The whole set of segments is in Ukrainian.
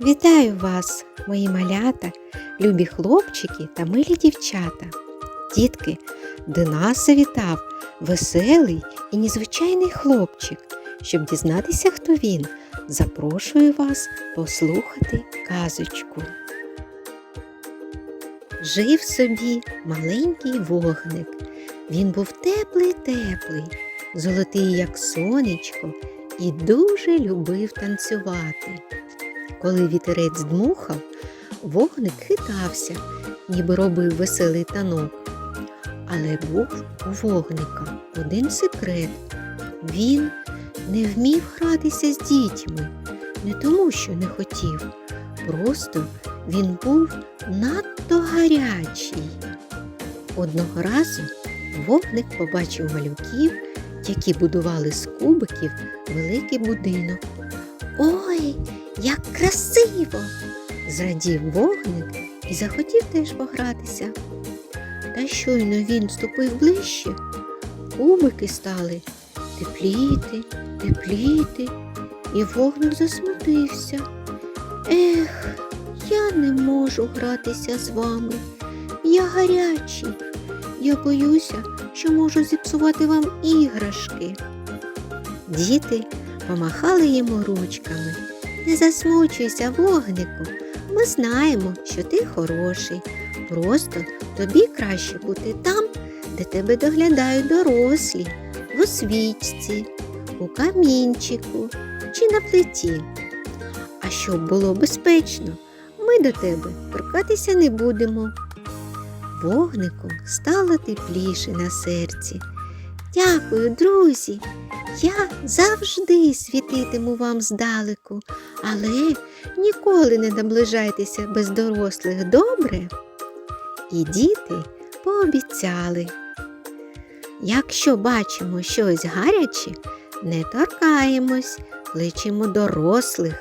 Вітаю вас, мої малята, любі хлопчики та милі дівчата. Дітки, до нас веселий і незвичайний хлопчик. Щоб дізнатися, хто він, запрошую вас послухати казочку. Жив собі маленький вогник. Він був теплий-теплий, золотий, як сонечко, і дуже любив танцювати. Коли вітерець дмухав, вогник хитався, ніби робив веселий танок. Але був у вогника один секрет. Він не вмів гратися з дітьми, не тому, що не хотів. Просто він був надто гарячий. Одного разу вогник побачив малюків, які будували з кубиків великий будинок. Ой, як красиво! зрадів вогник і захотів теж погратися. Та щойно він ступив ближче, кубики стали тепліти, тепліти, і вогник засмутився. Ех, я не можу гратися з вами. Я гарячий. Я боюся, що можу зіпсувати вам іграшки. Діти помахали йому ручками. Не засмучуйся, вогнику. Ми знаємо, що ти хороший. Просто тобі краще бути там, де тебе доглядають дорослі, в освічці, у камінчику чи на плиті. А щоб було безпечно, ми до тебе торкатися не будемо. Вогнику стало тепліше на серці. Дякую, друзі. Я завжди світитиму вам здалеку, але ніколи не наближайтеся без дорослих, добре? І діти пообіцяли. Якщо бачимо щось гаряче, не торкаємось, кличемо дорослих.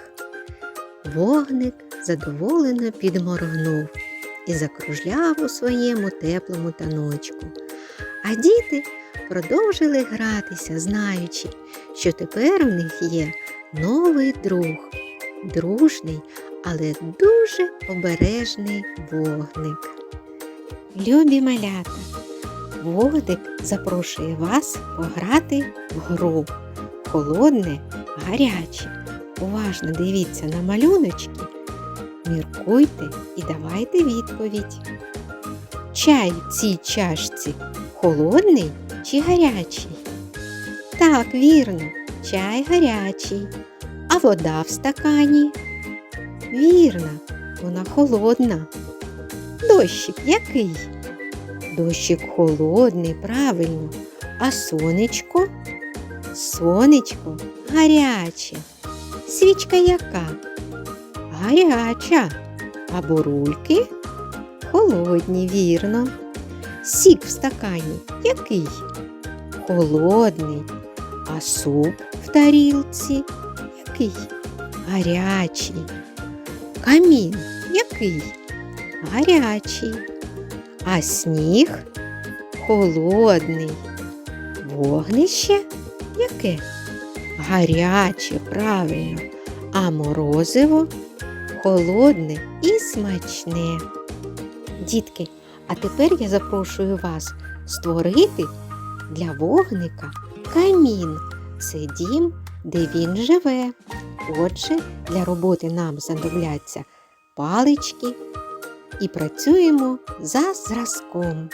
Вогник задоволено підморгнув і закружляв у своєму теплому таночку. А діти продовжили гратися, знаючи, що тепер у них є новий друг, дружний, але дуже обережний вогник. Любі малята, вогник запрошує вас пограти в гру. Холодне, гаряче. Уважно дивіться на малюночки, міркуйте і давайте відповідь. Чай в цій чашці холодний чи гарячий? Так, вірно, чай гарячий. А вода в стакані? Вірно, вона холодна. Дощик який? Дощик холодний, правильно. А сонечко? Сонечко гаряче. Свічка яка? Гаряча. А бурульки? Холодні, вірно. Сік в стакані який? Холодний. А суп в тарілці який? Гарячий. Камін який? Гарячий. А сніг холодний. Вогнище яке? Гаряче, правильно. А морозиво холодне і смачне. Дітки, а тепер я запрошую вас створити для вогника камін. Це дім, де він живе. Отже, для роботи нам знадобляться палички і працюємо за зразком.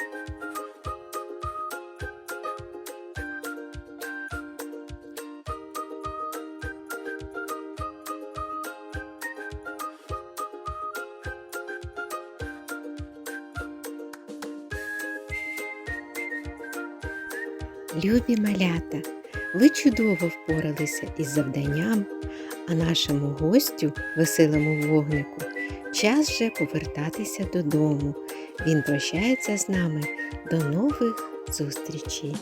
Любі малята, ви чудово впоралися із завданням, а нашому гостю, веселому вогнику, час вже повертатися додому. Він прощається з нами. До нових зустрічей!